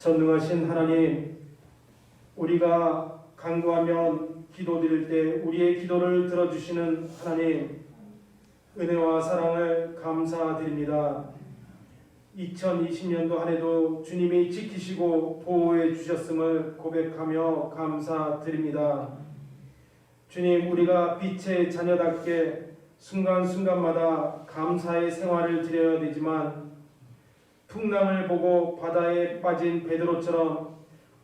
전능하신 하나님, 우리가 간구하면 기도드릴 때 우리의 기도를 들어주시는 하나님, 은혜와 사랑을 감사드립니다. 2020년도 한 해도 주님이 지키시고 보호해 주셨음을 고백하며 감사드립니다. 주님, 우리가 빛의 자녀답게 순간순간마다 감사의 생활을 드려야 되지만 풍랑을 보고 바다에 빠진 베드로처럼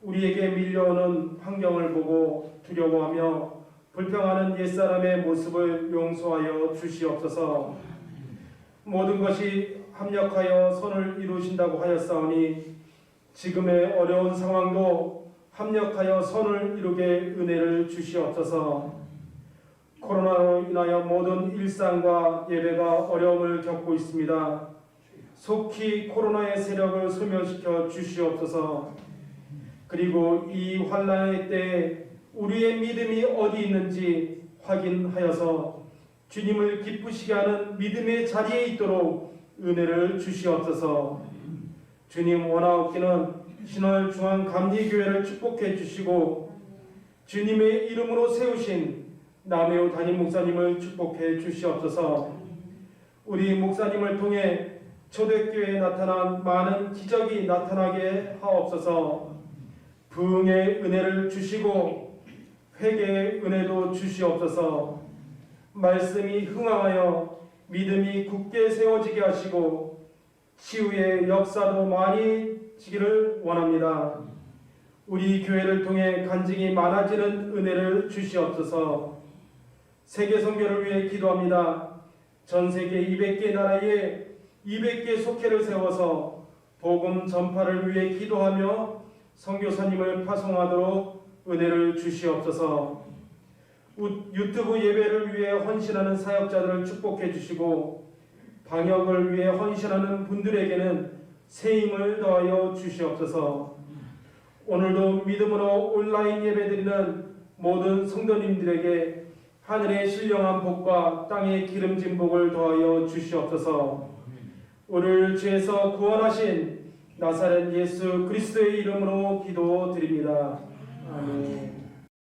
우리에게 밀려오는 환경을 보고 두려워하며 불평하는 옛사람의 모습을 용서하여 주시옵소서. 모든 것이 합력하여 선을 이루신다고 하였사오니 지금의 어려운 상황도 합력하여 선을 이루게 은혜를 주시옵소서. 코로나로 인하여 모든 일상과 예배가 어려움을 겪고 있습니다. 속히 코로나의 세력을 소멸시켜 주시옵소서. 그리고 이 환란의 때에 우리의 믿음이 어디 있는지 확인하여서 주님을 기쁘시게 하는 믿음의 자리에 있도록 은혜를 주시옵소서. 주님 원하옵기는 신월 중앙 감리교회를 축복해 주시고 주님의 이름으로 세우신 남해우 담임 목사님을 축복해 주시옵소서. 우리 목사님을 통해 초대교회에 나타난 많은 기적이 나타나게 하옵소서. 부흥의 은혜를 주시고 회개의 은혜도 주시옵소서. 말씀이 흥황하여 믿음이 굳게 세워지게 하시고 치유의 역사도 많이 지기를 원합니다. 우리 교회를 통해 간증이 많아지는 은혜를 주시옵소서. 세계 선교를 위해 기도합니다. 전 세계 200개 나라에 200개 속회를 세워서 복음 전파를 위해 기도하며 선교사님을 파송하도록 은혜를 주시옵소서. 우- 유튜브 예배를 위해 헌신하는 사역자들을 축복해 주시고 방역을 위해 헌신하는 분들에게는 새 힘을 더하여 주시옵소서. 오늘도 믿음으로 온라인 예배드리는 모든 성도님들에게 하늘의 신령한 복과 땅의 기름진 복을 더하여 주시옵소서. 우리를 죄에서 구원하신 나사렛 예수 그리스도의 이름으로 기도드립니다. 아멘.